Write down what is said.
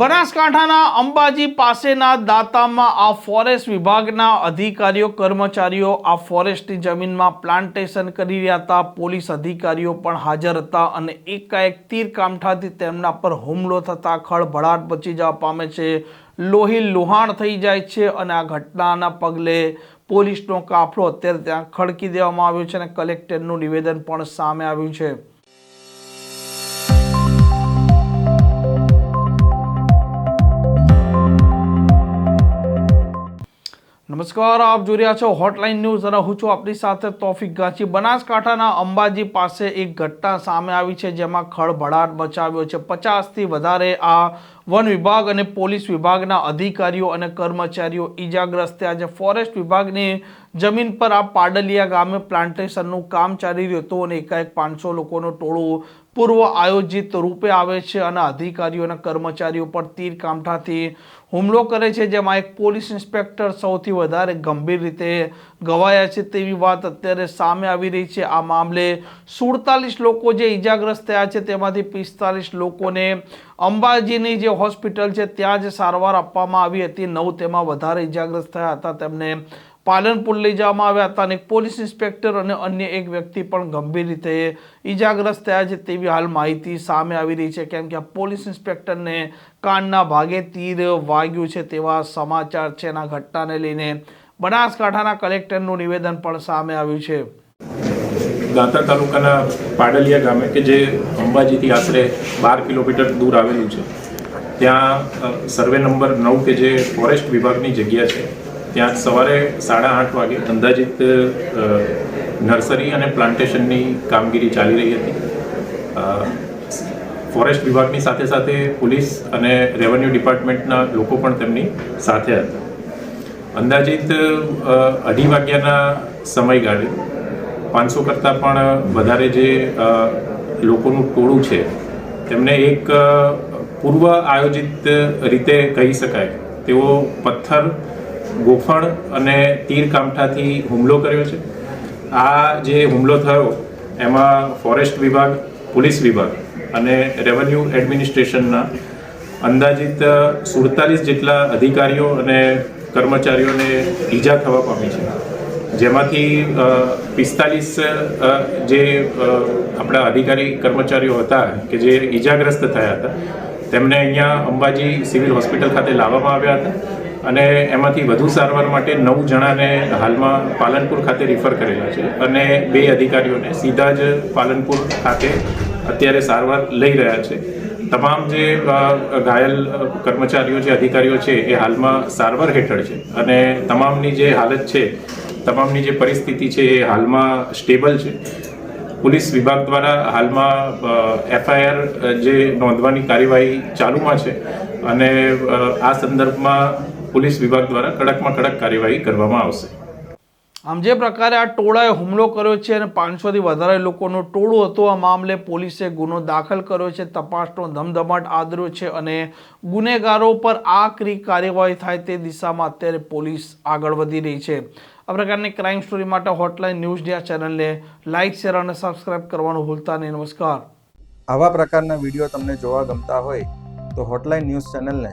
બનાસકાંઠાના અંબાજી પાસેના દાતામાં આ ફોરેસ્ટ વિભાગના અધિકારીઓ, કર્મચારીઓ આ ફોરેસ્ટની જમીનમાં પ્લાન્ટેશન કરી રહ્યા હતા. પોલીસ અધિકારીઓ પણ હાજર હતા અને એકાએક તીર કામઠાથી તેમના પર હુમલો થતાં ખળભળાટ બચી જવા પામે છે. લોહી લુહાણ થઈ જાય છે અને આ ઘટનાના પગલે પોલીસનો કાફલો અત્યારે ત્યાં ખડકી દેવામાં આવ્યો છે અને કલેક્ટરનું નિવેદન પણ સામે આવ્યું છે. નમસ્કાર, આપ જોઈ રહ્યા છો હોટલાઇન ન્યૂઝ અને હું છું આપની સાથે તોફિક ગાંચી. બનાસકાંઠાના અંબાજી પાસે એક ઘટના સામે આવી છે જેમાં ખળભળાટ મચાવ્યો છે. પચાસથી વધારે આ વન વિભાગ અને પોલીસ વિભાગના અધિકારીઓ અને કર્મચારીઓ ઈજાગ્રસ્ત આજે ફોરેસ્ટ વિભાગની જમીન પર આ પાડલિયા ગામે પ્લાન્ટેશનનું કામ ચાલી રહ્યું હતું અને એકાએક પાંચસો લોકોનો ટોળો પૂર્વ આયોજિત રૂપે આવે છે અને અધિકારીઓ અને કર્મચારીઓ પર તીર કામઠાથી હુમલો કરે છે, જેમાં એક પોલીસ ઇન્સ્પેક્ટર સૌથી વધારે ગંભીર રીતે ગવાયા છે તેવી વાત અત્યારે સામે આવી રહી છે. આ મામલે સુડતાલીસ લોકો જે ઈજાગ્રસ્ત થયા છે તેમાંથી પિસ્તાલીસ લોકોને અંબાજીની જે હોસ્પિટલ છે ત્યાં જ સારવાર આપવામાં આવી હતી. નવ તેમાં વધારે ઈજાગ્રસ્ત થયા હતા. તેમને પાલનપુર લઈ જવામાં આવ્યા હતા અને પોલીસ ઇન્સ્પેક્ટર અને અન્ય એક વ્યક્તિ પણ ગંભીર રીતે ઈજાગ્રસ્ત થયા છે તેવી હાલ માહિતી સામે આવી રહી છે. કેમ કે આ પોલીસ ઇન્સ્પેક્ટરને કાનના ભાગે તીર વાગ્યું છે તેવા સમાચાર છે. એના ઘટનાને લઈને બનાસકાંઠાના કલેક્ટરનું નિવેદન પણ સામે આવ્યું છે. દાંતા તાલુકાના પાડલિયા ગામે, કે જે અંબાજીથી આશરે બાર કિલોમીટર દૂર આવેલું છે, ત્યાં સર્વે નંબર નવ કે જે ફોરેસ્ટ વિભાગની જગ્યા છે ત્યાં સવારે સાડા આઠ વાગે અંદાજિત નર્સરી અને પ્લાન્ટેશનની કામગીરી ચાલી રહી હતી. ફોરેસ્ટ વિભાગની સાથે સાથે પોલીસ અને રેવન્યુ ડિપાર્ટમેન્ટના લોકો પણ તેમની સાથે હતા. અંદાજિત અઢી વાગ્યાના સમયગાળે પાંચસો કરતાં પણ વધારે જે લોકોનું ટોળું છે, તેમને એક પૂર્વ આયોજિત રીતે કહી શકાય, તેઓ પથ્થર ગોફણ અને તીર કામઠાથી હુમલો કર્યો છે. આ જે હુમલો થયો, એમાં ફોરેસ્ટ વિભાગ, પોલીસ વિભાગ અને રેવન્યુ એડમિનિસ્ટ્રેશનના અંદાજિત સુડતાલીસ જેટલા અધિકારીઓ અને કર્મચારીઓને ઈજા થવા પામી છે. જેમાંથી પિસ્તાલીસ જે આપણા અધિકારી કર્મચારીઓ હતા કે જે ઈજાગ્રસ્ત થયા હતા, તેમને અહીંયા અંબાજી સિવિલ હોસ્પિટલ ખાતે લાવવામાં આવ્યા હતા. અને એમાંથી વધુ સારવાર માટે નવ જણાને હાલમાં પાલનપુર ખાતે રિફર કરેલા છે અને બે અધિકારીઓને સીધા જ પાલનપુર ખાતે અત્યારે સારવાર લઈ રહ્યા છે. તમામ જે ઘાયલ કર્મચારીઓ છે અધિકારીઓ છે એ હાલમાં સારવાર હેઠળ છે અને તમામની જે હાલત છે, તમામની જે પરિસ્થિતિ છે એ હાલમાં સ્ટેબલ છે. પોલીસ વિભાગ દ્વારા હાલમાં એફઆઈઆર જે નોંધવાની કાર્યવાહી ચાલુમાં છે અને આ સંદર્ભમાં પોલીસ વિભાગ દ્વારા કડકમાં કડક કાર્યવાહી કરવામાં આવશે. આમ જે પ્રકારે આ ટોળાએ હુમલો કર્યો છે અને પાંચસોથી વધારે લોકોનો ટોળું હતો આ મામલે પોલીસે ગુનો દાખલ કર્યો છે તપાસનો ધમધમાટ આદર્યો છે અને ગુનેગારો પર આકરી કાર્યવાહી થાય તે દિશામાં અત્યારે પોલીસ આગળ વધી રહી છે. આ પ્રકારની ક્રાઇમ સ્ટોરી માટે હોટલાઇન ન્યૂઝ આ ચેનલને લાઇક શેર અને સબસ્ક્રાઇબ કરવાનું ભૂલતા નહીં. નમસ્કાર. આવા પ્રકારના વીડિયો તમને જોવા ગમતા હોય તો હોટલાઇન ન્યૂઝ ચેનલને